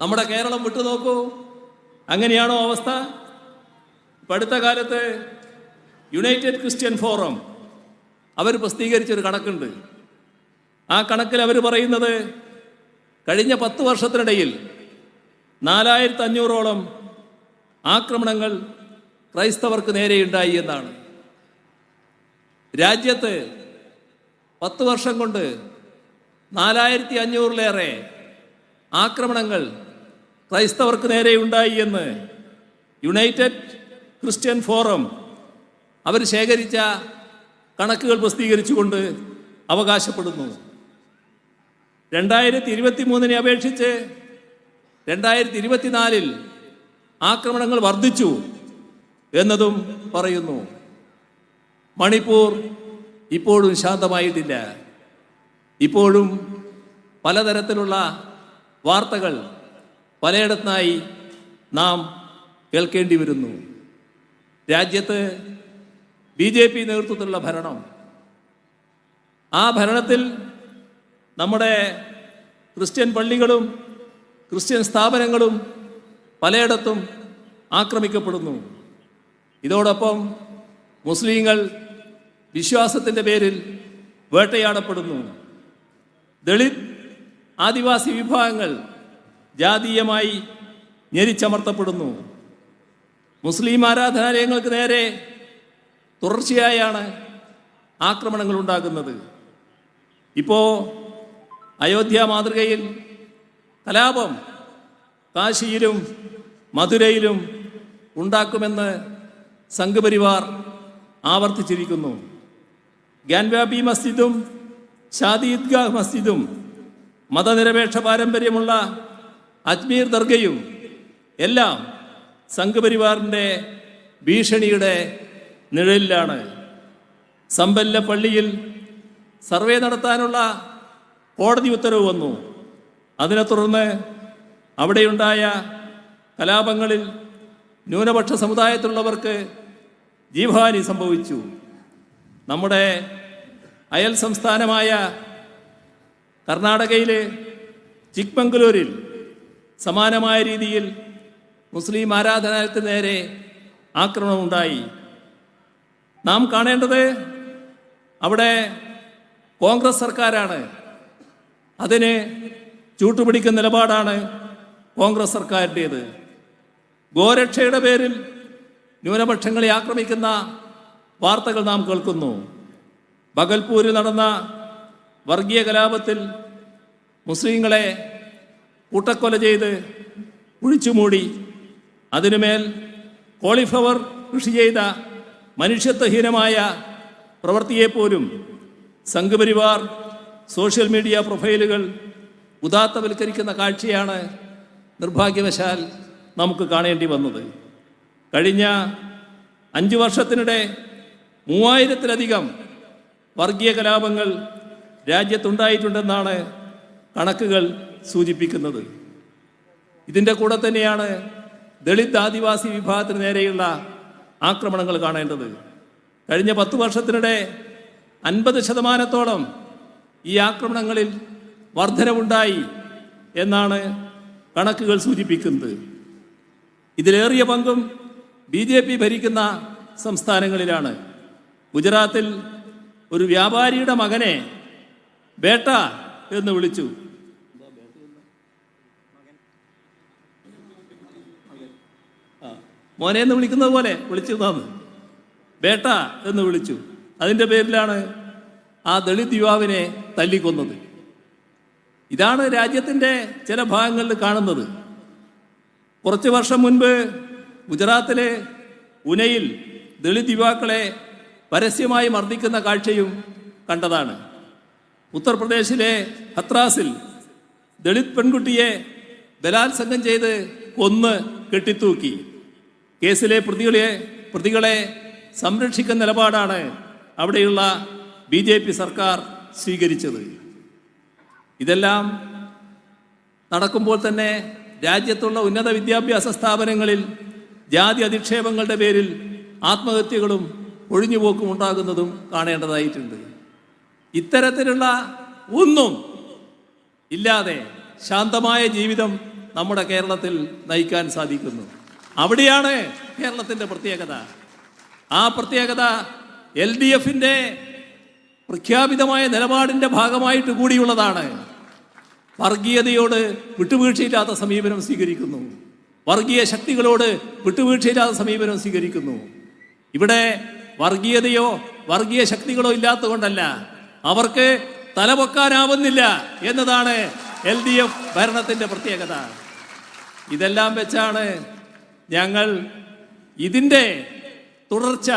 നമ്മുടെ കേരളം വിട്ടു നോക്കൂ അങ്ങനെയാണോ അവസ്ഥ? അടുത്ത കാലത്ത് യുണൈറ്റഡ് ക്രിസ്ത്യൻ ഫോറം അവർ പ്രസിദ്ധീകരിച്ചൊരു കണക്കുണ്ട്. ആ കണക്കിൽ അവർ പറയുന്നത് കഴിഞ്ഞ പത്ത് വർഷത്തിനിടയിൽ നാലായിരത്തി അഞ്ഞൂറോളം ആക്രമണങ്ങൾ ക്രൈസ്തവർക്ക് നേരെയുണ്ടായി എന്നാണ്. രാജ്യത്ത് പത്ത് വർഷം കൊണ്ട് നാലായിരത്തി അഞ്ഞൂറിലേറെ ആക്രമണങ്ങൾ ക്രൈസ്തവർക്ക് നേരെ ഉണ്ടായി എന്ന് യുണൈറ്റഡ് ക്രിസ്ത്യൻ ഫോറം അവർ ശേഖരിച്ച കണക്കുകൾ പ്രസിദ്ധീകരിച്ചുകൊണ്ട് അവകാശപ്പെടുന്നു. രണ്ടായിരത്തി ഇരുപത്തി മൂന്നിനെ അപേക്ഷിച്ച് രണ്ടായിരത്തി ഇരുപത്തിനാലിൽ ആക്രമണങ്ങൾ വർദ്ധിച്ചു എന്നതും പറയുന്നു. മണിപ്പൂർ ഇപ്പോഴും ശാന്തമായിട്ടില്ല. ഇപ്പോഴും പലതരത്തിലുള്ള വാർത്തകൾ പലയിടത്തായി നാം കേൾക്കേണ്ടി വരുന്നു രാജ്യത്ത് ബി ജെ പി നേതൃത്വത്തിലുള്ള ഭരണം. ആ ഭരണത്തിൽ നമ്മുടെ ക്രിസ്ത്യൻ പള്ളികളും ക്രിസ്ത്യൻ സ്ഥാപനങ്ങളും പലയിടത്തും ആക്രമിക്കപ്പെടുന്നു. ഇതോടൊപ്പം മുസ്ലിങ്ങൾ വിശ്വാസത്തിന്റെ പേരിൽ വേട്ടയാടപ്പെടുന്നു. ദളിത് ആദിവാസി വിഭാഗങ്ങൾ ജാതീയമായി ഞെരിച്ചമർത്തപ്പെടുന്നു. മുസ്ലിം ആരാധനാലയങ്ങൾക്ക് നേരെ തുടർച്ചയായാണ് ആക്രമണങ്ങൾ ഉണ്ടാകുന്നത് ഇപ്പോൾ അയോധ്യ മാതൃകയിൽ കലാപം കാശിയിലും മധുരയിലും ഉണ്ടാക്കുമെന്ന് സംഘപരിവാർ ആവർത്തിച്ചിരിക്കുന്നു. ഗ്യാൻവ്യാപി മസ്ജിദും ഷാദി ഈദ്ഗാഹ് മസ്ജിദും മതനിരപേക്ഷ പാരമ്പര്യമുള്ള അജ്മീർ ദർഗയും എല്ലാം സംഘപരിവാറിന്റെ ഭീഷണിയുടെ നിഴലിലാണ്. സമ്പല്ല പള്ളിയിൽ സർവേ നടത്താനുള്ള കോടതി ഉത്തരവ് വന്നു. അതിനെ തുടർന്ന് അവിടെയുണ്ടായ കലാപങ്ങളിൽ ന്യൂനപക്ഷ സമുദായത്തിലുള്ളവർക്ക് ജീവഹാനി സംഭവിച്ചു. നമ്മുടെ അയൽ സംസ്ഥാനമായ കർണാടകയിലെ ചിക്മംഗലൂരിൽ സമാനമായ രീതിയിൽ മുസ്ലിം ആരാധനാലയത്തിന് നേരെ ആക്രമണമുണ്ടായി. നാം കാണേണ്ടത് അവിടെ കോൺഗ്രസ് സർക്കാരാണ്. അതിന് ചൂട്ടുപിടിക്കുന്ന നിലപാടാണ് കോൺഗ്രസ് സർക്കാരിന്റേത്. ഗോരക്ഷയുടെ പേരിൽ ന്യൂനപക്ഷങ്ങളെ ആക്രമിക്കുന്ന വാർത്തകൾ നാം കേൾക്കുന്നു. ബഗൽപൂരിൽ നടന്ന വർഗീയ കലാപത്തിൽ മുസ്ലിങ്ങളെ കൂട്ടക്കൊല ചെയ്ത് കുഴിച്ചുമൂടി അതിനുമേൽ കോളിഫ്ലവർ കൃഷി ചെയ്ത മനുഷ്യത്വഹീനമായ പ്രവൃത്തിയെപ്പോലും സംഘപരിവാർ സോഷ്യൽ മീഡിയ പ്രൊഫൈലുകൾ ഉദാത്തവൽക്കരിക്കുന്ന കാഴ്ചയാണ് നിർഭാഗ്യവശാൽ നമുക്ക് കാണേണ്ടി വന്നത്. കഴിഞ്ഞ അഞ്ച് വർഷത്തിനിടെ മൂവായിരത്തിലധികം വർഗീയ കലാപങ്ങൾ രാജ്യത്തുണ്ടായിട്ടുണ്ടെന്നാണ് കണക്കുകൾ സൂചിപ്പിക്കുന്നത്. ഇതിന്റെ കൂടെ തന്നെയാണ് ദളിത് ആദിവാസി വിഭാഗത്തിന് നേരെയുള്ള ആക്രമണങ്ങൾ കാണേണ്ടത്. കഴിഞ്ഞ പത്ത് വർഷത്തിനിടെ അൻപത് ശതമാനത്തോളം ഈ ആക്രമണങ്ങളിൽ വർധനവുണ്ടായി എന്നാണ് കണക്കുകൾ സൂചിപ്പിക്കുന്നത്. ഇതിലേറിയ പങ്കും ബി ജെ പി ഭരിക്കുന്ന സംസ്ഥാനങ്ങളിലാണ്. ഗുജറാത്തിൽ ഒരു വ്യാപാരിയുടെ മകനെ ബേട്ട എന്ന് വിളിച്ചു ആ, മോനെ എന്ന് വിളിക്കുന്നത് പോലെ വിളിച്ചു തന്നു. ബേട്ട എന്ന് വിളിച്ചു. അതിന്റെ പേരിലാണ് ആ ദളിത് യുവാവിനെ തല്ലിക്കൊന്നത്. ഇതാണ് രാജ്യത്തിന്റെ ചില ഭാഗങ്ങളിൽ കാണുന്നത്. കുറച്ച് വർഷം മുൻപ് ഗുജറാത്തിലെ ഉനയിൽ ദളിത് യുവാക്കളെ പരസ്യമായി മർദ്ദിക്കുന്ന കാഴ്ചയും കണ്ടതാണ്. ഉത്തർപ്രദേശിലെ ഹത്രാസിൽ ദളിത് പെൺകുട്ടിയെ ബലാത്സംഗം ചെയ്ത് കൊന്ന് കെട്ടിത്തൂക്കി. കേസിലെ പ്രതികളെ പ്രതികളെ സംരക്ഷിക്കുന്ന നിലപാടാണ് അവിടെയുള്ള ബി ജെ പി സർക്കാർ സ്വീകരിച്ചത്. ഇതെല്ലാം നടക്കുമ്പോൾ തന്നെ രാജ്യത്തുള്ള ഉന്നത വിദ്യാഭ്യാസ സ്ഥാപനങ്ങളിൽ ജാതി അധിക്ഷേപങ്ങളുടെ പേരിൽ ആത്മഹത്യകളും ഒഴിഞ്ഞുപോക്കും ഉണ്ടാകുന്നതും കാണേണ്ടതായിട്ടുണ്ട്. ഇത്തരത്തിലുള്ള ഒന്നും ഇല്ലാതെ ശാന്തമായ ജീവിതം നമ്മുടെ കേരളത്തിൽ നയിക്കാൻ സാധിക്കുന്നു. അവിടെയാണ് കേരളത്തിന്റെ പ്രത്യേകത. ആ പ്രത്യേകത എൽ ഡി എഫിന്റെ പ്രഖ്യാപിതമായ നിലപാടിന്റെ ഭാഗമായിട്ട് കൂടിയുള്ളതാണ്. വർഗീയതയോട് വിട്ടുവീഴ്ചയില്ലാത്ത സമീപനം സ്വീകരിക്കുന്നു. വർഗീയ ശക്തികളോട് വിട്ടുവീഴ്ചയില്ലാത്ത സമീപനം സ്വീകരിക്കുന്നു. ഇവിടെ വർഗീയതയോ വർഗീയ ശക്തികളോ ഇല്ലാത്തതുകൊണ്ടല്ല അവർക്ക് തലപൊക്കാനാവുന്നില്ല എന്നതാണ് എൽ ഡി എഫ് ഭരണത്തിന്റെ പ്രത്യേകത. ഇതെല്ലാം വെച്ചാണ് ഞങ്ങൾ ഇതിന്റെ തുടർച്ച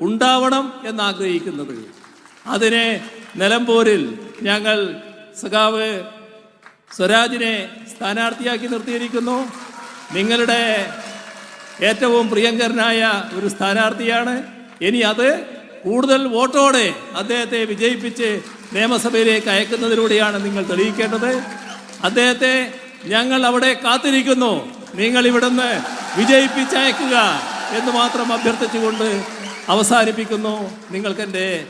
ഉണ്ടാവണം എന്നാഗ്രഹിക്കുന്നത്. അതിനെ നിലമ്പൂരിൽ ഞങ്ങൾ സഖാവ് സ്വരാജിനെ സ്ഥാനാർത്ഥിയാക്കി നിർത്തിയിരിക്കുന്നു. നിങ്ങളുടെ ഏറ്റവും പ്രിയങ്കരനായ ഒരു സ്ഥാനാർത്ഥിയാണ്. ഇനി അത് കൂടുതൽ വോട്ടോടെ അദ്ദേഹത്തെ വിജയിപ്പിച്ച് നിയമസഭയിലേക്ക് അയക്കുന്നതിലൂടെയാണ് നിങ്ങൾ തെളിയിക്കേണ്ടത്. അദ്ദേഹത്തെ ഞങ്ങൾ അവിടെ കാത്തിരിക്കുന്നു. നിങ്ങൾ ഇവിടുന്ന് വിജയിപ്പിച്ചയക്കുക എന്ന് മാത്രം അഭ്യർത്ഥിച്ചുകൊണ്ട് അവസാനിപ്പിക്കുന്നു. നിങ്ങൾക്കെന്റെ